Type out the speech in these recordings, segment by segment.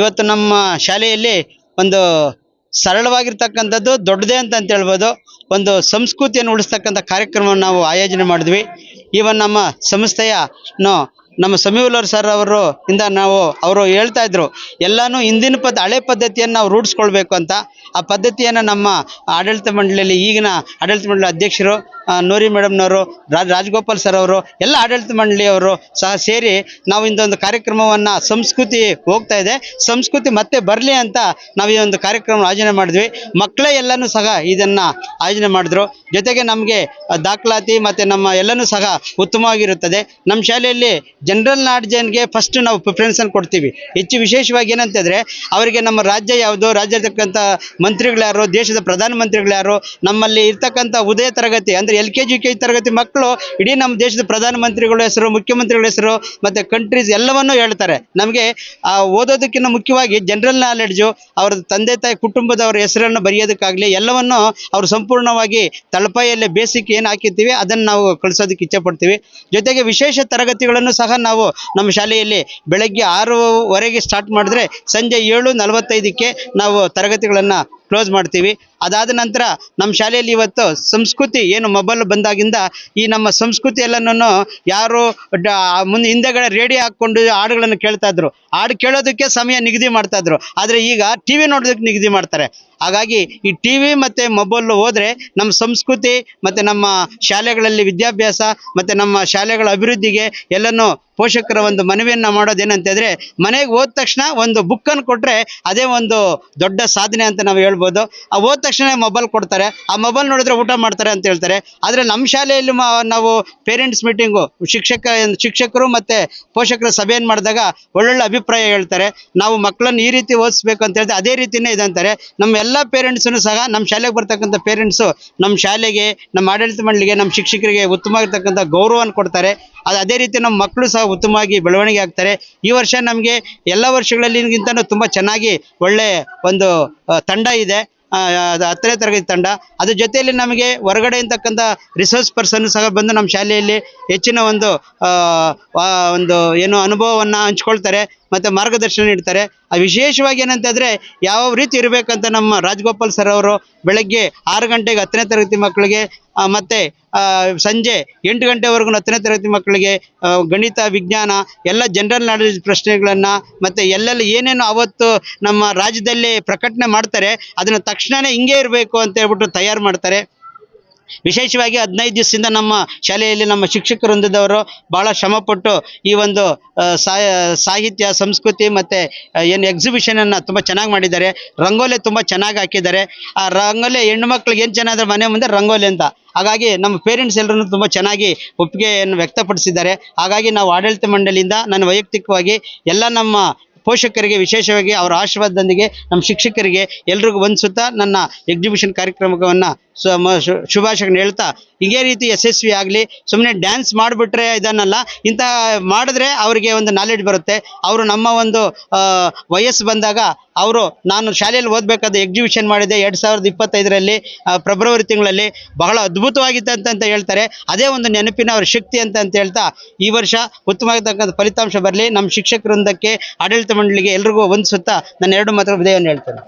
ಇವತ್ತು ನಮ್ಮ ಶಾಲೆಯಲ್ಲಿ ಒಂದು ಸರಳವಾಗಿರ್ತಕ್ಕಂಥದ್ದು, ದೊಡ್ಡದೇ ಅಂತ ಅಂತ ಹೇಳ್ಬೋದು. ಒಂದು ಸಂಸ್ಕೃತಿಯನ್ನು ಉಳಿಸ್ತಕ್ಕಂಥ ಕಾರ್ಯಕ್ರಮವನ್ನು ನಾವು ಆಯೋಜನೆ ಮಾಡಿದ್ವಿ. ಈವನ್ ನಮ್ಮ ಸಂಸ್ಥೆಯ ನಮ್ಮ ಸಮೀವಲ್ಲರ್ ಸರ್ ಅವರು ಇಂದ ನಾವು ಅವರು ಹೇಳ್ತಾ ಇದ್ರು, ಎಲ್ಲಾನು ಹಿಂದಿನ ಪದ್ಧ, ಹಳೆ ಪದ್ಧತಿಯನ್ನು ನಾವು ರೂಢಿಸ್ಕೊಳ್ಬೇಕು ಅಂತ. ಆ ಪದ್ಧತಿಯನ್ನು ನಮ್ಮ ಆಡಳಿತ ಮಂಡಳಿಯಲ್ಲಿ ಈಗಿನ ಆಡಳಿತ ಮಂಡಳಿ ಅಧ್ಯಕ್ಷರು ನೋರಿ ಮೇಡಮ್ನವರು ರಾಜ್ ರಾಜಗೋಪಾಲ್ ಸರ್ ಅವರು, ಎಲ್ಲ ಆಡಳಿತ ಮಂಡಳಿಯವರು ಸಹ ಸೇರಿ ನಾವು ಇಂದೊಂದು ಕಾರ್ಯಕ್ರಮವನ್ನು ಸಂಸ್ಕೃತಿ ಹೋಗ್ತಾ ಇದೆ. ಸಂಸ್ಕೃತಿ ಮತ್ತೆ ಬರಲಿ ಅಂತ ನಾವು ಈ ಒಂದು ಕಾರ್ಯಕ್ರಮ ಆಯೋಜನೆ ಮಾಡಿದ್ವಿ. ಮಕ್ಕಳೇ ಎಲ್ಲನೂ ಸಹ ಇದನ್ನು ಆಯೋಜನೆ ಮಾಡಿದ್ರು. ಜೊತೆಗೆ ನಮಗೆ ದಾಖಲಾತಿ ಮತ್ತು ನಮ್ಮ ಎಲ್ಲನೂ ಸಹ ಉತ್ತಮವಾಗಿರುತ್ತದೆ. ನಮ್ಮ ಶಾಲೆಯಲ್ಲಿ ಜನರಲ್ ನಾಡ್ಜನ್ಗೆ ಫಸ್ಟ್ ನಾವು ಪ್ರಿಫರೆನ್ಸನ್ನು ಕೊಡ್ತೀವಿ. ಹೆಚ್ಚು ವಿಶೇಷವಾಗಿ ಏನಂತಂದರೆ, ಅವರಿಗೆ ನಮ್ಮ ರಾಜ್ಯ ಯಾವುದು ರಾಜ್ಯದಕ್ಕಂಥ ಮಂತ್ರಿಗಳ್ಯಾರು ದೇಶದ ಪ್ರಧಾನಮಂತ್ರಿಗಳು ಯಾರು, ನಮ್ಮಲ್ಲಿ ಇರ್ತಕ್ಕಂಥ ಉದಯ ತರಗತಿ, ಅಂದರೆ L K G K G ತರಗತಿ ಮಕ್ಕಳು, ಇಡೀ ನಮ್ಮ ದೇಶದ ಪ್ರಧಾನಮಂತ್ರಿಗಳ ಹೆಸರು, ಮುಖ್ಯಮಂತ್ರಿಗಳ ಹೆಸರು, ಮತ್ತು ಕಂಟ್ರೀಸ್ ಎಲ್ಲವನ್ನೂ ಹೇಳ್ತಾರೆ. ನಮಗೆ ಓದೋದಕ್ಕಿಂತ ಮುಖ್ಯವಾಗಿ ಜನರಲ್ ನಾಲೆಡ್ಜು ಅವರ ತಂದೆ, ತಾಯಿ, ಕುಟುಂಬದವರ ಹೆಸರನ್ನು ಬರೆಯೋದಕ್ಕಾಗಲಿ, ಎಲ್ಲವನ್ನು ಅವರು ಸಂಪೂರ್ಣವಾಗಿ ತಳಪಾಯಲ್ಲೇ ಬೇಸಿಕ್ ಏನು ಹಾಕಿರ್ತೀವಿ, ಅದನ್ನು ನಾವು ಕಳಿಸೋದಕ್ಕೆ ಇಚ್ಛೆಪಡ್ತೀವಿ ಜೊತೆಗೆ ವಿಶೇಷ ತರಗತಿಗಳನ್ನು ಸಹ ನಾವು ನಮ್ಮ ಶಾಲೆಯಲ್ಲಿ ಬೆಳಗ್ಗೆ ಆರೂವರೆಗೆ ಸ್ಟಾರ್ಟ್ ಮಾಡಿದ್ರೆ ಸಂಜೆ ಏಳು ನಲವತ್ತೈದಕ್ಕೆ ನಾವು ತರಗತಿಗಳನ್ನು ಕ್ಲೋಸ್ ಮಾಡ್ತೀವಿ. ಅದಾದ ನಂತರ ನಮ್ಮ ಶಾಲೆಯಲ್ಲಿ ಇವತ್ತು ಸಂಸ್ಕೃತಿ ಏನು ಮೊಬೈಲ್ ಬಂದಾಗಿಂದ ಈ ನಮ್ಮ ಸಂಸ್ಕೃತಿ ಎಲ್ಲನೂ ಯಾರು ಮುಂದೆ ಹಿಂದೆಗಡೆ ರೇಡಿಯೋ ಹಾಕ್ಕೊಂಡು ಹಾಡುಗಳನ್ನು ಕೇಳ್ತಾ ಇದ್ರು. ಹಾಡು ಕೇಳೋದಕ್ಕೆ ಸಮಯ ನಿಗದಿ ಮಾಡ್ತಾ ಇದ್ರು. ಆದರೆ ಈಗ ಟಿ ವಿ ನೋಡೋದಕ್ಕೆ ನಿಗದಿ ಮಾಡ್ತಾರೆ. ಹಾಗಾಗಿ ಈ ಟಿ ವಿ ಮತ್ತು ಮೊಬೈಲ್ ಹೋದರೆ ನಮ್ಮ ಸಂಸ್ಕೃತಿ ಮತ್ತು ನಮ್ಮ ಶಾಲೆಗಳಲ್ಲಿ ವಿದ್ಯಾಭ್ಯಾಸ ಮತ್ತು ನಮ್ಮ ಶಾಲೆಗಳ ಅಭಿವೃದ್ಧಿಗೆ ಎಲ್ಲನೂ ಪೋಷಕರ ಒಂದು ಮನವಿಯನ್ನು ಮಾಡೋದೇನಂತಂದರೆ ಮನೆಗೆ ಹೋದ ತಕ್ಷಣ ಒಂದು ಬುಕ್ಕನ್ನು ಕೊಟ್ಟರೆ ಅದೇ ಒಂದು ದೊಡ್ಡ ಸಾಧನೆ ಅಂತ ನಾವು ಹೇಳ್ಬೋದು. ಆ ಹೋದ ತಕ್ಷಣ ಮೊಬೈಲ್ ಕೊಡ್ತಾರೆ. ಆ ಮೊಬೈಲ್ ನೋಡಿದ್ರೆ ಊಟ ಮಾಡ್ತಾರೆ ಅಂತ ಹೇಳ್ತಾರೆ. ಆದರೆ ನಮ್ಮ ಶಾಲೆಯಲ್ಲಿ ನಾವು ಪೇರೆಂಟ್ಸ್ ಮೀಟಿಂಗು ಶಿಕ್ಷಕ, ಶಿಕ್ಷಕರು ಮತ್ತು ಪೋಷಕರ ಸಭೆಯನ್ನು ಮಾಡಿದಾಗ ಒಳ್ಳೊಳ್ಳೆ ಅಭಿಪ್ರಾಯ ಹೇಳ್ತಾರೆ. ನಾವು ಮಕ್ಕಳನ್ನು ಈ ರೀತಿ ಓದಿಸ್ಬೇಕು ಅಂತ ಹೇಳ್ತಾರೆ ಅದೇ ರೀತಿಯೇ ಇದಂತಾರೆ ನಮ್ಮ ಎಲ್ಲ ಪೇರೆಂಟ್ಸನ್ನು ಸಹ ನಮ್ಮ ಶಾಲೆಗೆ ಬರ್ತಕ್ಕಂಥ ಪೇರೆಂಟ್ಸು ನಮ್ಮ ಶಾಲೆಗೆ, ನಮ್ಮ ಆಡಳಿತ ಮಂಡಳಿಗೆ ನಮ್ಮ ಶಿಕ್ಷಕರಿಗೆ ಉತ್ತಮವಾಗಿರ್ತಕ್ಕಂಥ ಗೌರವವನ್ನು ಕೊಡ್ತಾರೆ. ಅದು ಅದೇ ರೀತಿ ನಮ್ಮ ಮಕ್ಕಳು ಸಹ ಉತ್ತಮವಾಗಿ ಬೆಳವಣಿಗೆ ಆಗ್ತಾರೆ. ಈ ವರ್ಷ ನಮಗೆ ಎಲ್ಲ ವರ್ಷಗಳಲ್ಲಿಗಿಂತನೂ ತುಂಬ ಚೆನ್ನಾಗಿ ಒಳ್ಳೆ ಒಂದು ತಂಡ ಇದೆ. ಅದು ಹತ್ತನೇ ತರಗತಿ ತಂಡ. ಅದ್ರ ಜೊತೆಯಲ್ಲಿ ನಮಗೆ ಹೊರಗಡೆ ಇರ್ತಕ್ಕಂಥ ರಿಸರ್ಚ್ ಪರ್ಸನ್ ಸಹ ಬಂದು ನಮ್ಮ ಶಾಲೆಯಲ್ಲಿ ಹೆಚ್ಚಿನ ಒಂದು ಒಂದು ಏನು ಅನುಭವವನ್ನು ಹಂಚ್ಕೊಳ್ತಾರೆ. ಮತ್ತು ಮಾರ್ಗದರ್ಶನ ನೀಡ್ತಾರೆ. ಆ ವಿಶೇಷವಾಗಿ ಏನಂತಂದರೆ ಯಾವ ರೀತಿ ಇರಬೇಕಂತ ನಮ್ಮ ರಾಜಗೋಪಾಲ್ ಸರ್ ಅವರು ಬೆಳಗ್ಗೆ ಆರು ಗಂಟೆಗೆ ಹತ್ತನೇ ತರಗತಿ ಮಕ್ಕಳಿಗೆ ಮತ್ತು ಸಂಜೆ ಎಂಟು ಗಂಟೆವರೆಗೂ ಹತ್ತನೇ ತರಗತಿ ಮಕ್ಕಳಿಗೆ ಗಣಿತ, ವಿಜ್ಞಾನ, ಎಲ್ಲ ಜನರಲ್ ನಾಲೆಜ್ ಪ್ರಶ್ನೆಗಳನ್ನು, ಮತ್ತು ಎಲ್ಲೆಲ್ಲಿ ಏನೇನು ಅವತ್ತು ನಮ್ಮ ರಾಜ್ಯದಲ್ಲಿ ಪ್ರಕಟಣೆ ಮಾಡ್ತಾರೆ, ಅದನ್ನು ತಕ್ಷಣವೇ ಹಿಂಗೆ ಇರಬೇಕು ಅಂತ ಹೇಳ್ಬಿಟ್ಟು ತಯಾರು ಮಾಡ್ತಾರೆ. ವಿಶೇಷವಾಗಿ ಹದಿನೈದು ದಿವಸದಿಂದ ನಮ್ಮ ಶಾಲೆಯಲ್ಲಿ ನಮ್ಮ ಶಿಕ್ಷಕ ಬಹಳ ಶ್ರಮಪಟ್ಟು ಈ ಒಂದು ಸಾಹಿತ್ಯ, ಸಂಸ್ಕೃತಿ ಮತ್ತು ಏನು ಎಕ್ಸಿಬಿಷನನ್ನು ತುಂಬ ಚೆನ್ನಾಗಿ ಮಾಡಿದ್ದಾರೆ. ರಂಗೋಲಿ ತುಂಬ ಚೆನ್ನಾಗಿ ಹಾಕಿದ್ದಾರೆ. ಆ ರಂಗೋಲಿ ಹೆಣ್ಣು ಮಕ್ಳಿಗೆ ಏನು ಚೆನ್ನಾದ್ರೆ ಮನೆ ಮುಂದೆ ರಂಗೋಲಿ ಅಂತ. ಹಾಗಾಗಿ ನಮ್ಮ ಪೇರೆಂಟ್ಸ್ ಎಲ್ಲರೂ ತುಂಬ ಚೆನ್ನಾಗಿ ಒಪ್ಪಿಗೆಯನ್ನು ವ್ಯಕ್ತಪಡಿಸಿದ್ದಾರೆ. ಹಾಗಾಗಿ ನಾವು ಆಡಳಿತ ಮಂಡಳಿಯಿಂದ ನಾನು ವೈಯಕ್ತಿಕವಾಗಿ ಎಲ್ಲ ನಮ್ಮ ಪೋಷಕರಿಗೆ ವಿಶೇಷವಾಗಿ ಅವರ ಆಶೀರ್ವಾದದೊಂದಿಗೆ ನಮ್ಮ ಶಿಕ್ಷಕರಿಗೆ ಎಲ್ರಿಗೂ ವಂದಿಸುತ್ತಾ ನನ್ನ ಎಕ್ಸಿಬಿಷನ್ ಕಾರ್ಯಕ್ರಮವನ್ನು ಶುಭಾಶಯಗಳನ್ನ ಹೇಳ್ತಾ ಇದೇ ರೀತಿ ಯಶಸ್ವಿ ಆಗಲಿ. ಸುಮ್ಮನೆ ಡ್ಯಾನ್ಸ್ ಮಾಡಿಬಿಟ್ರೆ ಇದನ್ನಲ್ಲ, ಇಂಥ ಮಾಡಿದ್ರೆ ಅವರಿಗೆ ಒಂದು ನಾಲೆಡ್ಜ್ ಬರುತ್ತೆ. ಅವರು ನಮ್ಮ ಒಂದು ವಯಸ್ಸು ಬಂದಾಗ ಅವರು, ನಾನು ಶಾಲೆಯಲ್ಲಿ ಓದಬೇಕಾದ ಎಕ್ಸಿಬಿಷನ್ ಮಾಡಿದೆ ಎರಡು ಸಾವಿರದ ಇಪ್ಪತ್ತೈದರಲ್ಲಿ ಫೆಬ್ರವರಿ ತಿಂಗಳಲ್ಲಿ. ಬಹಳ ಅದ್ಭುತವಾಗಿತ್ತು ಅಂತ ಅಂತ ಹೇಳ್ತಾರೆ. ಅದೇ ಒಂದು ನೆನಪಿನ ಅವರ ಶಕ್ತಿ ಅಂತ ಅಂತ ಹೇಳ್ತಾ ಈ ವರ್ಷ ಉತ್ತಮವಾಗಿರ್ತಕ್ಕಂಥ ಫಲಿತಾಂಶ ಬರಲಿ. ನಮ್ಮ ಶಿಕ್ಷಕ ವೃಂದಕ್ಕೆ ಆಡಳಿತ ಮಂಡಳಿಗೆ ಎಲ್ರಿಗೂ ಒಂದು ಸುತ್ತ ನನ್ನ ಎರಡು ಮಾತ್ರ ಉದಯವನ್ನು ಹೇಳ್ತೇನೆ.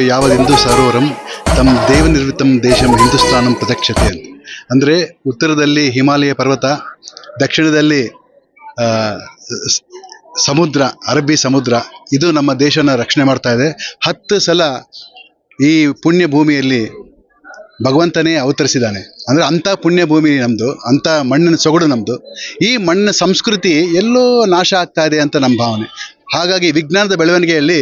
ಸಮಾರಂಭೆ ಹಿಂದೂ ಸರೋವರಂ? ತಮ್ಮ ದೇವನಿರ್ಮಿತಂ ದೇಶಂ ಹಿಂದೂಸ್ತಾನಂ ಪ್ರದಕ್ಷತೆ ಅಂತ. ಅಂದರೆ ಉತ್ತರದಲ್ಲಿ ಹಿಮಾಲಯ ಪರ್ವತ, ದಕ್ಷಿಣದಲ್ಲಿ ಸಮುದ್ರ, ಅರಬ್ಬಿ ಸಮುದ್ರ, ಇದು ನಮ್ಮ ದೇಶನ ರಕ್ಷಣೆ ಮಾಡ್ತಾ ಇದೆ. ಹತ್ತು ಸಲ ಈ ಪುಣ್ಯ ಭೂಮಿಯಲ್ಲಿ ಭಗವಂತನೇ ಅವತರಿಸಿದ್ದಾನೆ. ಅಂದರೆ ಅಂಥ ಪುಣ್ಯ ಭೂಮಿ ನಮ್ಮದು ಅಂಥ ಮಣ್ಣಿನ ಸೊಗಡು ನಮ್ಮದು ಈ ಮಣ್ಣಿನ ಸಂಸ್ಕೃತಿ ಎಲ್ಲೋ ನಾಶ ಆಗ್ತಾ ಇದೆ ಅಂತ ನಮ್ಮ ಭಾವನೆ. ಹಾಗಾಗಿ ವಿಜ್ಞಾನದ ಬೆಳವಣಿಗೆಯಲ್ಲಿ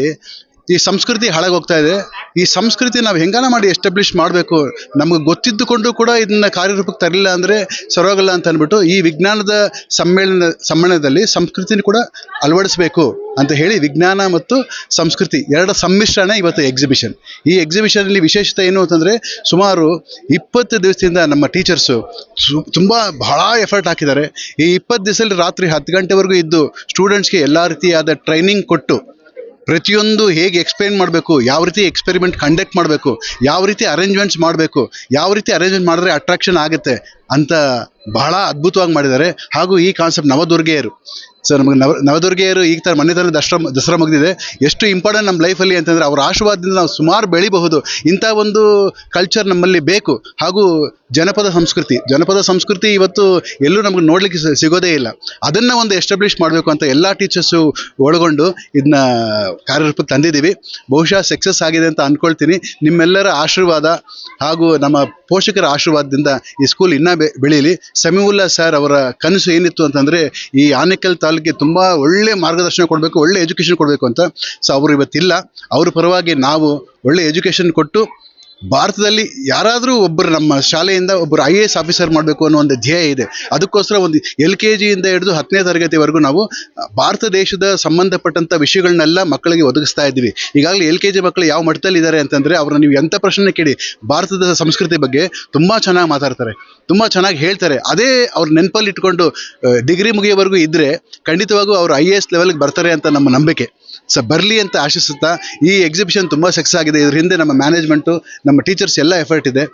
ಈ ಸಂಸ್ಕೃತಿ ಹಾಳಾಗೋಗ್ತಾ ಇದೆ. ಈ ಸಂಸ್ಕೃತಿ ನಾವು ಹೆಂಗಾನ ಮಾಡಿ ಎಸ್ಟಾಬ್ಲಿಷ್ ಮಾಡಬೇಕು? ನಮಗೆ ಗೊತ್ತಿದ್ದುಕೊಂಡು ಕೂಡ ಇದನ್ನ ಕಾರ್ಯರೂಪಕ್ಕೆ ತರಲಿಲ್ಲ ಅಂದರೆ ಸರೋಗಲ್ಲ ಅಂತ ಅಂದ್ಬಿಟ್ಟು ಈ ವಿಜ್ಞಾನದ ಸಮ್ಮೇಳನ, ಸಮ್ಮೇಳನದಲ್ಲಿ ಸಂಸ್ಕೃತಿನ ಕೂಡ ಅಳವಡಿಸಬೇಕು ಅಂತ ಹೇಳಿ ವಿಜ್ಞಾನ ಮತ್ತು ಸಂಸ್ಕೃತಿ ಎರಡರ ಸಮ್ಮಿಶ್ರಣ ಇವತ್ತು ಎಕ್ಸಿಬಿಷನ್ ಈ ಎಕ್ಸಿಬಿಷನಲ್ಲಿ ವಿಶೇಷತೆ ಏನು ಅಂತಂದರೆ ಸುಮಾರು ಇಪ್ಪತ್ತು ದಿವಸದಿಂದ ನಮ್ಮ ಟೀಚರ್ಸು ತುಂಬ ಬಹಳ ಎಫರ್ಟ್ ಹಾಕಿದ್ದಾರೆ. ಈ ಇಪ್ಪತ್ತು ದಿವಸದಲ್ಲಿ ರಾತ್ರಿ ಹತ್ತು ಗಂಟೆವರೆಗೂ ಇದ್ದು ಸ್ಟೂಡೆಂಟ್ಸ್ಗೆ ಎಲ್ಲ ರೀತಿಯಾದ ಟ್ರೈನಿಂಗ್ ಕೊಟ್ಟು ಪ್ರತಿಯೊಂದು ಹೇಗೆ ಎಕ್ಸ್ಪ್ಲೇನ್ ಮಾಡಬೇಕು, ಯಾವ ರೀತಿ ಎಕ್ಸ್ಪೆರಿಮೆಂಟ್ ಕಂಡಕ್ಟ್ ಮಾಡಬೇಕು, ಯಾವ ರೀತಿ ಅರೇಂಜ್ಮೆಂಟ್ಸ್ ಮಾಡಬೇಕು, ಯಾವ ರೀತಿ ಅರೇಂಜ್ಮೆಂಟ್ ಮಾಡಿದ್ರೆ ಅಟ್ರಾಕ್ಷನ್ ಆಗುತ್ತೆ ಅಂತ ಬಹಳ ಅದ್ಭುತವಾಗಿ ಮಾಡಿದ್ದಾರೆ. ಹಾಗೂ ಈ ಕಾನ್ಸೆಪ್ಟ್ ನವದುರ್ಗೆಯರು. ಸೊ ನಮಗೆ ನವ, ನವದುರ್ಗೆಯರು ಈಗ ಥರ ಮೊನ್ನೆ ಥರ ದಸರಾ ದಸರಾ ಮುಗಿದಿದೆ. ಎಷ್ಟು ಇಂಪಾರ್ಟೆಂಟ್ ನಮ್ಮ ಲೈಫಲ್ಲಿ ಅಂತಂದರೆ ಅವರ ಆಶೀರ್ವಾದದಿಂದ ನಾವು ಸುಮಾರು ಬೆಳಿಬಹುದು. ಇಂಥ ಒಂದು ಕಲ್ಚರ್ ನಮ್ಮಲ್ಲಿ ಬೇಕು. ಹಾಗೂ ಜನಪದ ಸಂಸ್ಕೃತಿ ಜನಪದ ಸಂಸ್ಕೃತಿ ಇವತ್ತು ಎಲ್ಲೂ ನಮಗೆ ನೋಡಲಿಕ್ಕೆ ಸಿಗೋದೇ ಇಲ್ಲ. ಅದನ್ನು ಒಂದು ಎಸ್ಟಾಬ್ಲಿಷ್ ಮಾಡಬೇಕು ಅಂತ ಎಲ್ಲ ಟೀಚರ್ಸು ಒಳಗೊಂಡು ಇದನ್ನ ಕಾರ್ಯರೂಪಕ್ಕೆ ತಂದಿದ್ದೀವಿ. ಬಹುಶಃ ಸಕ್ಸಸ್ ಆಗಿದೆ ಅಂತ ಅಂದ್ಕೊಳ್ತೀನಿ ನಿಮ್ಮೆಲ್ಲರ ಆಶೀರ್ವಾದ ಹಾಗೂ ನಮ್ಮ ಪೋಷಕರ ಆಶೀರ್ವಾದದಿಂದ ಈ ಸ್ಕೂಲ್ ಇನ್ನೂ ಬೆ ಬೆಳೀಲಿ. ಸಮೀವುಲ್ಲಾ ಸರ್ ಅವರ ಕನಸು ಏನಿತ್ತು ಅಂತಂದರೆ ಈ ಆನೇಕಲ್ ತಾಲೂಕಿಗೆ ತುಂಬ ಒಳ್ಳೆ ಮಾರ್ಗದರ್ಶನ ಕೊಡಬೇಕು, ಒಳ್ಳೆ ಎಜುಕೇಷನ್ ಕೊಡಬೇಕು ಅಂತ. ಸೊ ಅವರು ಇವತ್ತಿಲ್ಲ. ಅವ್ರ ಪರವಾಗಿ ನಾವು ಒಳ್ಳೆ ಎಜುಕೇಷನ್ ಕೊಟ್ಟು ಭಾರತದಲ್ಲಿ ಯಾರಾದರೂ ಒಬ್ಬರು ನಮ್ಮ ಶಾಲೆಯಿಂದ ಒಬ್ಬರು ಐ ಎ ಎಸ್ ಆಫೀಸರ್ ಮಾಡಬೇಕು ಅನ್ನೋ ಒಂದು ಧ್ಯೇಯ ಇದೆ. ಅದಕ್ಕೋಸ್ಕರ ಒಂದು ಎಲ್ ಕೆ ಜಿಯಿಂದ ಹಿಡಿದು ಹತ್ತನೇ ತರಗತಿವರೆಗೂ ನಾವು ಭಾರತ ದೇಶದ ಸಂಬಂಧಪಟ್ಟಂಥ ವಿಷಯಗಳನ್ನೆಲ್ಲ ಮಕ್ಕಳಿಗೆ ಒದಗಿಸ್ತಾ ಇದ್ದೀವಿ. ಈಗಾಗಲೇ ಎಲ್ ಕೆ ಜಿ ಮಕ್ಕಳು ಯಾವ ಮಟ್ಟದಲ್ಲಿದ್ದಾರೆ ಅಂತಂದರೆ ಅವ್ರನ್ನ ನೀವು ಎಂಥ ಪ್ರಶ್ನೆ ಕೇಳಿ, ಭಾರತದ ಸಂಸ್ಕೃತಿ ಬಗ್ಗೆ ತುಂಬ ಚೆನ್ನಾಗಿ ಮಾತಾಡ್ತಾರೆ, ತುಂಬ ಚೆನ್ನಾಗಿ ಹೇಳ್ತಾರೆ. ಅದೇ ಅವ್ರ ನೆನಪಲ್ಲಿ ಇಟ್ಕೊಂಡು ಡಿಗ್ರಿ ಮುಗಿಯೋವರೆಗೂ ಇದ್ದರೆ ಖಂಡಿತವಾಗೂ ಅವರು ಐ ಎ ಎಸ್ ಲೆವೆಲ್ಗೆ ಬರ್ತಾರೆ ಅಂತ ನಮ್ಮ ನಂಬಿಕೆ. ಸೊ ಬರಲಿ ಅಂತ ಆಶಿಸುತ್ತಾ ಈ ಎಕ್ಸಿಬಿಷನ್ ತುಂಬ ಸಕ್ಸಸ್ ಆಗಿದೆ. ಇದ್ರ ಹಿಂದೆ ನಮ್ಮ ಮ್ಯಾನೇಜ್ಮೆಂಟು ನಮ್ಮ ಟೀಚರ್ಸ್ ಎಲ್ಲ ಎಫರ್ಟ್ ಇದೆ.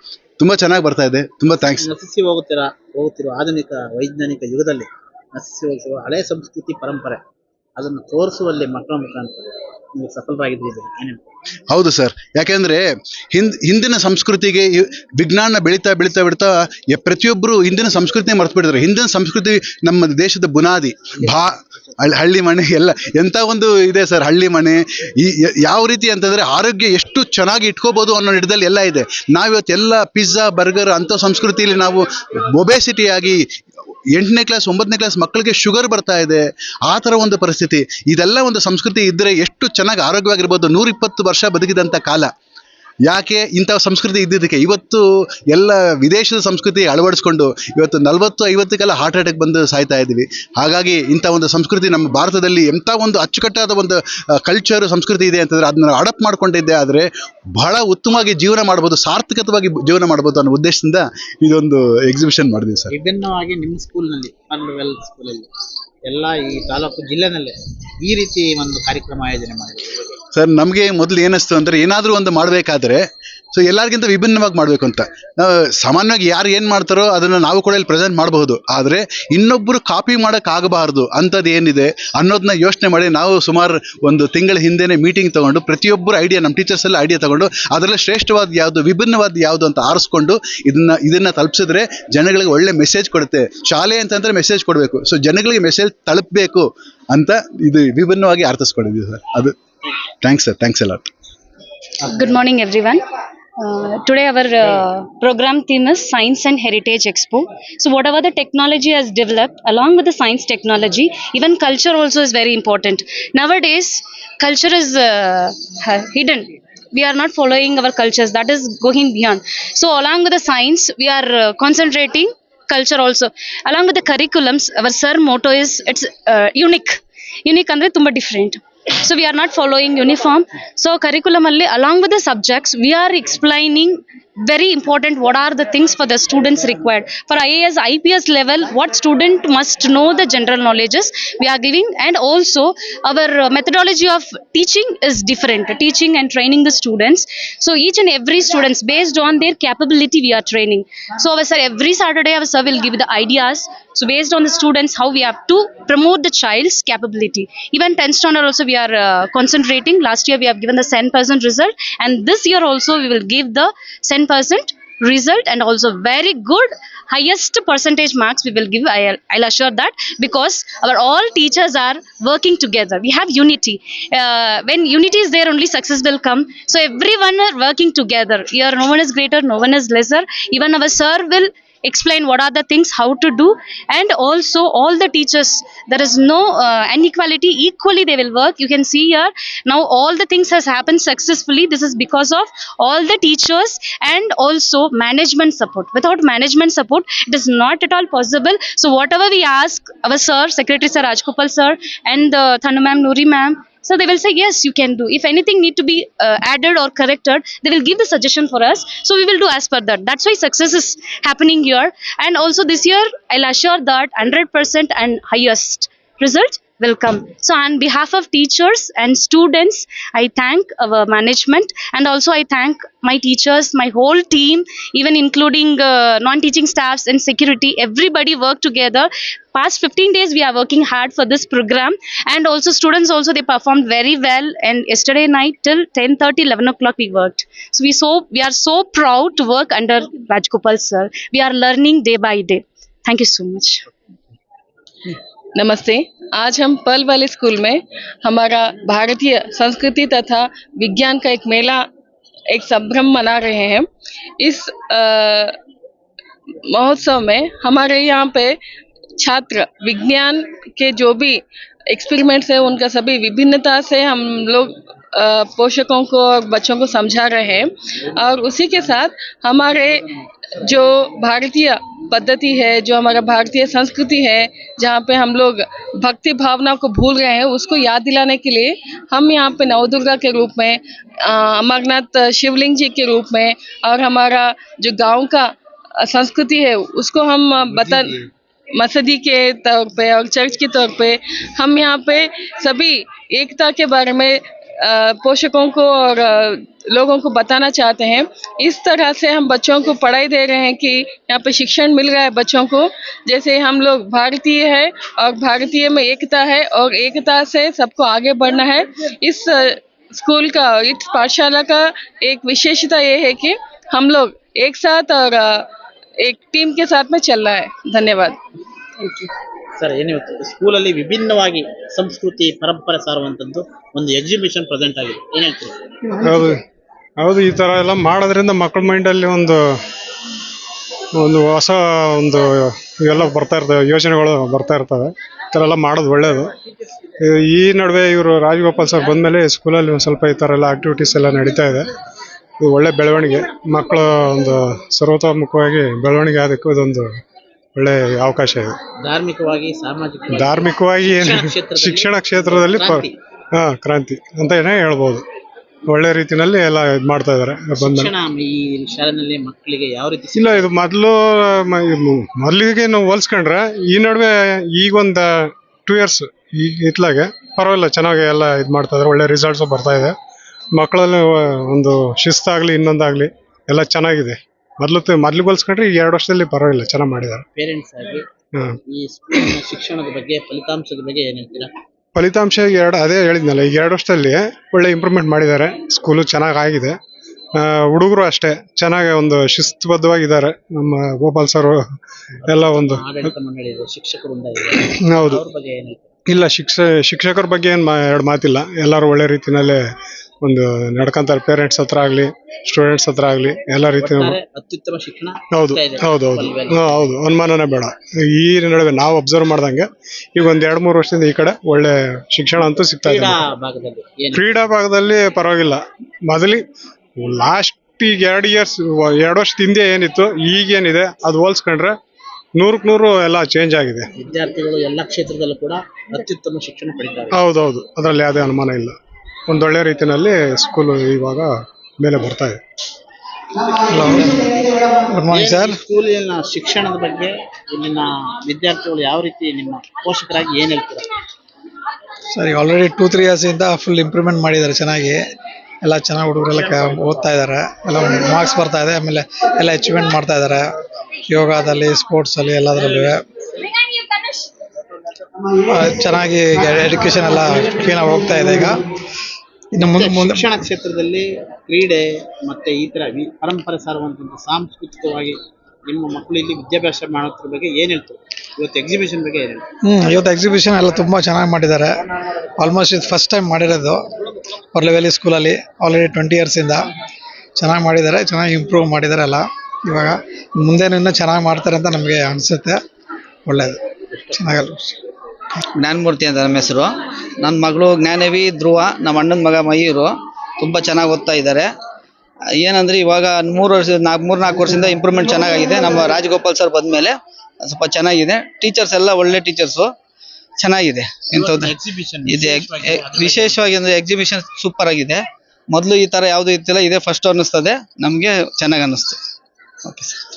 ತುಂಬ ಚೆನ್ನಾಗಿ ಬರ್ತಾ ಇದೆ. ತುಂಬ ಥ್ಯಾಂಕ್ಸ್ ನಶಿಸಿ ಹೋಗುತ್ತಿರೋ? ಹೋಗುತ್ತಿರುವ ಆಧುನಿಕ ವೈಜ್ಞಾನಿಕ ಯುಗದಲ್ಲಿ ನಶಿಸಿ ಹೋಗುತ್ತಿರುವ ಹಳೆಯ ಸಂಸ್ಕೃತಿ ಪರಂಪರೆ ಅದನ್ನು ತೋರಿಸುವಲ್ಲಿ ಮಕ್ಕಳ ಮುಖಾಂತರ ನೀವು ಸಫಲರಾಗಿದ್ದೀರಿ. ಏನೇನು? ಹೌದು ಸರ್ ಯಾಕೆಂದ್ರೆ ಹಿಂದ್ ಹಿಂದಿನ ಸಂಸ್ಕೃತಿಗೆ ವಿಜ್ಞಾನ ಬೆಳೀತಾ ಬೆಳೀತಾ ಬೆಳೀತಾ ಪ್ರತಿಯೊಬ್ಬರು ಹಿಂದಿನ ಸಂಸ್ಕೃತಿ ಮರೆತು ಬಿಟ್ಟಿದ್ದಾರೆ ಹಿಂದಿನ ಸಂಸ್ಕೃತಿ ನಮ್ಮ ದೇಶದ ಬುನಾದಿ. ಭಾ ಹಳ್ಳಿ ಹಳ್ಳಿ ಮನೆ ಎಲ್ಲ ಎಂಥ ಒಂದು ಇದೆ ಸರ್, ಹಳ್ಳಿ ಮನೆ. ಈ ಯಾವ ರೀತಿ ಅಂತಂದರೆ ಆರೋಗ್ಯ ಎಷ್ಟು ಚೆನ್ನಾಗಿ ಇಟ್ಕೋಬೋದು ಅನ್ನೋ ಹಿಡ್ದಲ್ಲಿ ಎಲ್ಲ ಇದೆ. ನಾವಿವತ್ತೆಲ್ಲ ಪಿಜ್ಜಾ ಬರ್ಗರ್ ಅಂಥ ಸಂಸ್ಕೃತಿಯಲ್ಲಿ ನಾವು ಒಬೇಸಿಟಿಯಾಗಿ ಎಂಟನೇ ಕ್ಲಾಸ್ ಒಂಬತ್ತನೇ ಕ್ಲಾಸ್ ಮಕ್ಕಳಿಗೆ ಶುಗರ್ ಬರ್ತಾ ಇದೆ. ಆ ಥರ ಒಂದು ಪರಿಸ್ಥಿತಿ. ಇದೆಲ್ಲ ಒಂದು ಸಂಸ್ಕೃತಿ ಇದ್ದರೆ ಎಷ್ಟು ಚೆನ್ನಾಗಿ ಆರೋಗ್ಯವಾಗಿರ್ಬೋದು. ನೂರಿಪ್ಪತ್ತು ವರ್ಷ ಬದುಕಿದಂಥ ಕಾಲ. ಯಾಕೆ ಇಂಥ ಸಂಸ್ಕೃತಿ ಇದ್ದಿದ್ದಕ್ಕೆ? ಇವತ್ತು ಎಲ್ಲ ವಿದೇಶದ ಸಂಸ್ಕೃತಿ ಅಳವಡಿಸ್ಕೊಂಡು ಇವತ್ತು ನಲವತ್ತು ಐವತ್ತಕ್ಕೆಲ್ಲ ಹಾರ್ಟ್ ಅಟ್ಯಾಕ್ ಬಂದು ಸಾಯ್ತಾ ಇದ್ದೀವಿ. ಹಾಗಾಗಿ ಇಂಥ ಒಂದು ಸಂಸ್ಕೃತಿ ನಮ್ಮ ಭಾರತದಲ್ಲಿ ಎಂಥ ಒಂದು ಅಚ್ಚುಕಟ್ಟಾದ ಒಂದು ಕಲ್ಚರ್ ಸಂಸ್ಕೃತಿ ಇದೆ ಅಂತಂದರೆ ಅದನ್ನ ಅಡಪ್ಟ್ ಮಾಡ್ಕೊಂಡಿದ್ದೆ ಆದರೆ ಬಹಳ ಉತ್ತಮವಾಗಿ ಜೀವನ ಮಾಡ್ಬೋದು ಸಾರ್ಥಕತವಾಗಿ ಜೀವನ ಮಾಡ್ಬೋದು ಅನ್ನೋ ಉದ್ದೇಶದಿಂದ ಇದೊಂದು ಎಕ್ಸಿಬಿಷನ್ ಮಾಡಿದ್ವಿ ಸರ್. ವಿಭಿನ್ನವಾಗಿ ನಿಮ್ಮ ಸ್ಕೂಲ್ನಲ್ಲಿ ಸ್ಕೂಲಲ್ಲಿ ಎಲ್ಲ ಈ ತಾಲೂಕು ಜಿಲ್ಲೆನಲ್ಲೇ ಈ ರೀತಿ ಒಂದು ಕಾರ್ಯಕ್ರಮ ಆಯೋಜನೆ ಮಾಡಿದ್ದೀವಿ ಸರ್, ನಮಗೆ ಮೊದಲು ಏನಿಸ್ತು ಅಂದರೆ ಏನಾದರೂ ಒಂದು ಮಾಡಬೇಕಾದ್ರೆ ಸೊ ಎಲ್ಲರಿಗಿಂತ ವಿಭಿನ್ನವಾಗಿ ಮಾಡಬೇಕು ಅಂತ. ಸಾಮಾನ್ಯವಾಗಿ ಯಾರು ಏನು ಮಾಡ್ತಾರೋ ಅದನ್ನು ನಾವು ಕೂಡ ಇಲ್ಲಿ ಪ್ರೆಸೆಂಟ್ ಮಾಡಬಹುದು. ಆದರೆ ಇನ್ನೊಬ್ಬರು ಕಾಪಿ ಮಾಡೋಕ್ಕಾಗಬಾರ್ದು ಅಂಥದ್ದು ಏನಿದೆ ಅನ್ನೋದನ್ನ ಯೋಚನೆ ಮಾಡಿ ನಾವು ಸುಮಾರು ಒಂದು ತಿಂಗಳ ಹಿಂದೆನೇ ಮೀಟಿಂಗ್ ತಗೊಂಡು ಪ್ರತಿಯೊಬ್ಬರು ಐಡಿಯಾ ನಮ್ಮ ಟೀಚರ್ಸ್ ಎಲ್ಲ ಐಡಿಯಾ ತೊಗೊಂಡು ಅದರಲ್ಲಿ ಶ್ರೇಷ್ಠವಾದ ಯಾವುದು, ವಿಭಿನ್ನವಾದ ಯಾವುದು ಅಂತ ಆರಿಸ್ಕೊಂಡು ಇದನ್ನ ಇದನ್ನ ತಲುಪಿಸಿದ್ರೆ ಜನಗಳಿಗೆ ಒಳ್ಳೆ ಮೆಸೇಜ್ ಕೊಡುತ್ತೆ. ಶಾಲೆ ಅಂತಂದ್ರೆ ಮೆಸೇಜ್ ಕೊಡಬೇಕು. ಸೊ ಜನಗಳಿಗೆ ಮೆಸೇಜ್ ತಲುಪಬೇಕು ಅಂತ ಇದು ವಿಭಿನ್ನವಾಗಿ ಅರ್ಥಿಸ್ಕೊಂಡಿದ್ದೀವಿ ಸರ್. ಅದು Thanks, sir. Thanks a lot. Good morning, everyone. Uh, today our uh, program theme is science and heritage expo. So whatever the technology has developed along with the science technology even culture also is very important. Nowadays culture is uh, hidden. We are not following our cultures. That is going beyond. So along with the science we are uh, concentrating culture also. Along with the curriculums our sir motto is it's uh, unique. Unique and tumba different. So we are not following uniform. So curriculum along with the subjects, we are explaining very important what are the things for the students required? For ias ips level what student must know the general knowledges we are giving and also our uh, methodology of teaching is different teaching and training the students. So each and every students based on their capability we are training. So our sir every saturday our sir will give the ideas. So based on the students how we have to promote the child's capability. Even 10th standard also we are uh, concentrating. Last year we have given the 10% result and this year also we will give the 100% result and also very good highest percentage marks we will give. I'll, I'll assure that because our all teachers are working together. We have unity. Uh, when unity is there only success will come. So everyone are working together. Here no one is greater no one is lesser. Even our sir will explain what are the things how to do. And also all the teachers there is no uh, inequality. Equally they will work. You can see here now all the things has happened successfully. This is because of all the teachers and also management support. Without management support it is not at all possible. So whatever we ask our sir secretary sir rajgopal sir and uh, thanu ma'am nuri ma'am so they will say yes you can do. If anything need to be uh, added or corrected they will give the suggestion for us. So we will do as per that. That's why success is happening here. And also this year i'll assure that 100% and highest result will come so on behalf of teachers and students i thank our management and also i thank my teachers my whole team even including uh, non-teaching staffs and security. Everybody work together. Past 15 days we are working hard for this program. And also students also they performed very well. And yesterday night till 10:30 11 o'clock we worked. So we so we are so proud to work under rajgopal sir. We are learning day by day. Thank you so much नमस्ते। आज हम पल वाले school में हमारा भारतीय संस्कृति तथा विज्ञान का एक मेला, एक संभ्रम मना रहे हैं। इस महोत्सव में हमारे यहाँ पे छात्र, विज्ञान के जो भी एक्सपेरिमेंट्स है, उनका सभी विभिन्नता से हम लोग पोषकों को और बच्चों को समझा रहे हैं और उसी के साथ हमारे जो भारतीय पद्धति है जो हमारा भारतीय संस्कृति है जहाँ पे हम लोग भक्ति भावना को भूल रहे हैं उसको याद दिलाने के लिए हम यहाँ पे नवदुर्गा के रूप में अमरनाथ शिवलिंग जी के रूप में और हमारा जो गाँव का संस्कृति है उसको हम बता मस्जिदी के तौर पे और चर्च के तौर पे हम यहाँ पे सभी एकता के बारे में पोषकों को और लोगों को बताना चाहते हैं। इस तरह से हम बच्चों को पढ़ाई दे रहे हैं कि यहाँ पे शिक्षण मिल रहा है बच्चों को। जैसे हम लोग भारतीय है और भारतीय में एकता है और एकता से सबको आगे बढ़ना है। इस स्कूल का, इस पाठशाला का एक विशेषता ये है कि हम लोग एक साथ और एक टीम के साथ में चल रहा है। धन्यवाद। ಸರ್, ಏನು ಸ್ಕೂಲ್ ಸ್ಕೂಲಲ್ಲಿ ವಿಭಿನ್ನವಾಗಿ ಸಂಸ್ಕೃತಿ, ಪರಂಪರೆ ಸಾರುವಂಥದ್ದು ಒಂದು ಎಕ್ಸಿಬಿಷನ್ ಪ್ರೆಸೆಂಟ್ ಆಗಿದೆ. ಏನು ಹೌದು. ಹೌದು, ಈ ಥರ ಎಲ್ಲ ಮಾಡೋದ್ರಿಂದ ಮಕ್ಕಳ ಮೈಂಡಲ್ಲಿ ಒಂದು ಒಂದು ಹೊಸ ಒಂದು ಇವೆಲ್ಲ ಬರ್ತಾ ಇರ್ತವೆ ಯೋಚನೆಗಳು ಬರ್ತಾ ಇರ್ತವೆ. ಈ ಥರ ಎಲ್ಲ ಮಾಡೋದು ಒಳ್ಳೆಯದು ಈ ನಡುವೆ ಇವರು ರಾಜಗೋಪಾಲ್ ಸರ್ ಬಂದಮೇಲೆ ಸ್ಕೂಲಲ್ಲಿ ಒಂದು ಸ್ವಲ್ಪ ಈ ಥರ ಎಲ್ಲ ಆಕ್ಟಿವಿಟೀಸ್ ಎಲ್ಲ ನಡೀತಾ ಇದೆ. ಇದು ಒಳ್ಳೆ ಬೆಳವಣಿಗೆ. ಮಕ್ಕಳ ಒಂದು ಸರ್ವತೋಮುಖವಾಗಿ ಬೆಳವಣಿಗೆ ಆದಕ್ಕೂ ಇದೊಂದು ಒಳ್ಳೆ ಅವಕಾಶ ಇದೆ. ಧಾರ್ಮಿಕವಾಗಿ ಸಾಮಾಜಿಕ ಧಾರ್ಮಿಕವಾಗಿ ಏನು? ಶಿಕ್ಷಣ ಕ್ಷೇತ್ರದಲ್ಲಿ. ಹಾ ಕ್ರಾಂತಿ ಅಂತ ಏನೇ ಹೇಳ್ಬೋದು. ಒಳ್ಳೆ ರೀತಿನಲ್ಲಿ ಎಲ್ಲ ಇದು ಮಾಡ್ತಾ ಇದಾರೆ ಬಂದ ಶಿಕ್ಷಣ ಈ ಶಾಲೆನಲ್ಲಿ ಮಕ್ಕಳಿಗೆ ಯಾವ ರೀತಿ ಇಲ್ಲ ಇದು ಮೊದಲು ಮೊದಲಿಗೆ ನಾವು ಹೋಲ್ಸ್ಕೊಂಡ್ರೆ ಈ ನಡುವೆ ಈಗ ಒಂದು ಟೂ ಇಯರ್ಸ್ ಈ ಇತ್ಲಾಗೆ ಪರವಾಗಿಲ್ಲ ಚೆನ್ನಾಗಿ ಎಲ್ಲ ಇದು ಮಾಡ್ತಾ ಇದಾರೆ ಒಳ್ಳೆ ರಿಸಲ್ಟ್ಸು ಬರ್ತಾ ಇದೆ. ಮಕ್ಕಳಲ್ಲಿ ಒಂದು ಶಿಸ್ತಾಗಲಿ ಇನ್ನೊಂದಾಗಲಿ ಎಲ್ಲ ಚೆನ್ನಾಗಿದೆ. ಮೊದಲು ಮೊದಲಿಗೆ ಹೋಲಿಸ್ಕೊಂಡ್ರೆ ಈ ಎರಡು ವರ್ಷದಲ್ಲಿ ಪರವಾಗಿಲ್ಲ ಚೆನ್ನಾಗಿ ಮಾಡಿದ್ದಾರೆ ಪೇರೆಂಟ್ಸ್ ಆಗಿ ಹಾಂ. ಈ ಸ್ಕೂಲಿನ ಶಿಕ್ಷಣದ ಬಗ್ಗೆ ಫಲಿತಾಂಶದ ಬಗ್ಗೆ ಏನ್ ಹೇಳ್ತೀರಾ? ಫಲಿತಾಂಶ ಎರಡು ಅದೇ ಹೇಳಿದ್ನಲ್ಲ ಈಗ ಎರಡು ವರ್ಷದಲ್ಲಿ ಒಳ್ಳೆ ಇಂಪ್ರೂವ್ಮೆಂಟ್ ಮಾಡಿದ್ದಾರೆ ಸ್ಕೂಲು ಚೆನ್ನಾಗಿ ಆಗಿದೆ. ಹುಡುಗರು ಅಷ್ಟೇ ಚೆನ್ನಾಗಿ ಒಂದು ಶಿಸ್ತುಬದ್ಧವಾಗಿದ್ದಾರೆ ನಮ್ಮ ಗೋಪಾಲ್ ಸರ್ ಎಲ್ಲ ಒಂದು. ಆಡಳಿತ ಮಂಡಳಿ ಇದೆ ಶಿಕ್ಷಕರಿಂದ ಇದೆ ಹೌದು. ಅವ್ರ ಬಗ್ಗೆ ಏನ್ ಹೇಳ್ತೀರಾ? ಇಲ್ಲ ಶಿಕ್ಷ ಶಿಕ್ಷಕರ ಬಗ್ಗೆ ಏನು ಎರಡು ಮಾತಿಲ್ಲ ಎಲ್ಲರೂ ಒಳ್ಳೆ ರೀತಿನಲ್ಲೇ ಒಂದು ನಡ್ಕೊಂತಾರೆ ಪೇರೆಂಟ್ಸ್ ಹತ್ರ ಆಗಲಿ ಸ್ಟೂಡೆಂಟ್ಸ್ ಹತ್ರ ಆಗಲಿ ಎಲ್ಲ ರೀತಿ ಅತ್ಯುತ್ತಮ ಶಿಕ್ಷಣ ಹೌದು ಹೌದು ಹೌದು. ಹೌದು. ಅನುಮಾನನೇ ಬೇಡ. ಈ ನಡುವೆ ನಾವು ಅಬ್ಸರ್ವ್ ಮಾಡ್ದಂಗೆ ಈಗ ಒಂದ್ ಎರಡ್ ಮೂರು ವರ್ಷದಿಂದ ಈ ಕಡೆ ಒಳ್ಳೆ ಶಿಕ್ಷಣ ಅಂತೂ ಸಿಗ್ತಾ ಇದೆ ಕ್ರೀಡಾ ಭಾಗದಲ್ಲಿ ಏನು? ಕ್ರೀಡಾ ಭಾಗದಲ್ಲಿ ಪರವಾಗಿಲ್ಲ. ಮೊದಲಿ ಲಾಸ್ಟ್ ಈಗ ಎರಡು ಇಯರ್ಸ್ ಎರಡು ವರ್ಷದ ಹಿಂದೆ ಏನಿತ್ತು ಈಗ ಏನಿದೆ ಅದು ಹೋಲ್ಸ್ಕೊಂಡ್ರೆ ನೂರಕ್ಕೆ ನೂರು ಎಲ್ಲ ಚೇಂಜ್ ಆಗಿದೆ. ವಿದ್ಯಾರ್ಥಿಗಳು ಎಲ್ಲ ಕ್ಷೇತ್ರದಲ್ಲೂ ಕೂಡ ಅತ್ಯುತ್ತಮ ಶಿಕ್ಷಣ ಪಡಿತಾರೆ. ಹೌದೌದು ಅದರಲ್ಲಿ ಯಾವುದೇ ಅನುಮಾನ ಇಲ್ಲ. ಒಂದೊಳ್ಳೆ ರೀತಿಯಲ್ಲಿ ಸ್ಕೂಲು ಇವಾಗ ಮೇಲೆ ಬರ್ತಾ ಇದೆ. ಗುಡ್ ಮಾರ್ನಿಂಗ್ ಸರ್ ಸ್ಕೂಲಿನ ಶಿಕ್ಷಣದ ಬಗ್ಗೆ ಇಲ್ಲಿನ ವಿದ್ಯಾರ್ಥಿಗಳು ಯಾವ ರೀತಿ ನಿಮ್ಮ ಪೋಷಕರಾಗಿ ಏನು ಹೇಳ್ತೀರಾ? ಸರ್ ಈಗ ಆಲ್ರೆಡಿ ಟೂ ತ್ರೀ ಇಂದ ಫುಲ್ ಇಂಪ್ರೂವ್ಮೆಂಟ್ ಮಾಡಿದ್ದಾರೆ ಚೆನ್ನಾಗಿ. ಎಲ್ಲ ಚೆನ್ನಾಗಿ ಹುಡುಗರೆಲ್ಲ ಕ- ಓದ್ತಾ ಇದ್ದಾರೆ. ಎಲ್ಲ ಮಾರ್ಕ್ಸ್ ಬರ್ತಾ ಇದೆ ಆಮೇಲೆ ಎಲ್ಲ ಅಚೀವ್ಮೆಂಟ್ ಮಾಡ್ತಾ ಇದ್ದಾರೆ. ಯೋಗದಲ್ಲಿ ಸ್ಪೋರ್ಟ್ಸಲ್ಲಿ ಎಲ್ಲದರಲ್ಲೂ. ಚೆನ್ನಾಗಿ ಎಜುಕೇಷನ್ ಎಲ್ಲ ಕ್ಲೀನಾಗಿ ಹೋಗ್ತಾ ಇದೆ ಈಗ. ಇನ್ನು ಮುಂದೆ ಮುಂದೆ ಶಿಕ್ಷಣ ಕ್ಷೇತ್ರದಲ್ಲಿ ಕ್ರೀಡೆ ಮತ್ತೆ ಈ ತರ ವಿ- ಪರಂಪರೆ ಸಾರುವಂತಹ ಸಾಂಸ್ಕೃತಿಕವಾಗಿ ನಿಮ್ಮ ಮಕ್ಕಳು ಇಲ್ಲಿ ವಿದ್ಯಾಭ್ಯಾಸ ಮಾಡೋದ್ರ ಬಗ್ಗೆ ಏನ್ ಹೇಳ್ತಾರೆ? ಇವತ್ತು ಎಕ್ಸಿಬಿಷನ್ ಬಗ್ಗೆ ಏನ್ ಹೇಳ್ತಾರೆ? ಹ್ಮ್ ಇವತ್ತು ಎಕ್ಸಿಬಿಷನ್ ಎಲ್ಲ ತುಂಬಾ ಚೆನ್ನಾಗಿ ಮಾಡಿದ್ದಾರೆ. ಆಲ್ಮೋಸ್ಟ್ ಇದು ಫಸ್ಟ್ ಟೈಮ್ ಮಾಡಿರೋದು. ಲೆವೆಲಿ ಸ್ಕೂಲಲ್ಲಿ ಆಲ್ರೆಡಿ ಟ್ವೆಂಟಿ ಇಂದ ಚೆನ್ನಾಗಿ ಮಾಡಿದ್ದಾರೆ ಚೆನ್ನಾಗಿ ಇಂಪ್ರೂವ್ ಮಾಡಿದ್ದಾರೆ ಎಲ್ಲ. ಇವಾಗ ಮುಂದೇನು ಇನ್ನೂ ಚೆನ್ನಾಗಿ ಮಾಡ್ತಾರೆ ಅಂತ ನಮಗೆ ಅನಿಸುತ್ತೆ. ಒಳ್ಳೇದು. ಚೆನ್ನಾಗಲ್ಲ ಜ್ಞಾನಮೂರ್ತಿ ಅಂತ ನಮ್ಮ ಹೆಸರು. ನನ್ನ ಮಗಳು ಜ್ಞಾನವಿ ಧ್ರುವ ನಮ್ಮ ಅಣ್ಣನ ಮಗ ಮಯೂರು ತುಂಬ ಚೆನ್ನಾಗಿ ಓದ್ತಾ ಇದ್ದಾರೆ ಏನಂದ್ರೆ ಇವಾಗ ಮೂರು ವರ್ಷ ನಾಲ್ಕು ಮೂರು ನಾಲ್ಕು ವರ್ಷದಿಂದ ಇಂಪ್ರೂವ್ಮೆಂಟ್ ಚೆನ್ನಾಗಿದೆ ನಮ್ಮ ರಾಜಗೋಪಾಲ್ ಸರ್ ಬಂದಮೇಲೆ ಸ್ವಲ್ಪ ಚೆನ್ನಾಗಿದೆ. ಟೀಚರ್ಸ್ ಎಲ್ಲ ಒಳ್ಳೆ ಟೀಚರ್ಸು ಚೆನ್ನಾಗಿದೆ. ಇಂಥದ್ದು. ಎಕ್ಸಿಬಿಷನ್ ಇದೆ ವಿಶೇಷವಾಗಿ ಅಂದರೆ ಎಕ್ಸಿಬಿಷನ್ ಸೂಪರ್ ಆಗಿದೆ. ಮೊದಲು ಈ ಥರ ಯಾವುದು ಇತ್ತಿಲ್ಲ ಇದೇ ಫಸ್ಟ್ ಅನ್ನಿಸ್ತದೆ. ನಮಗೆ ಚೆನ್ನಾಗಿ ಅನ್ನಿಸ್ತು. Okay sir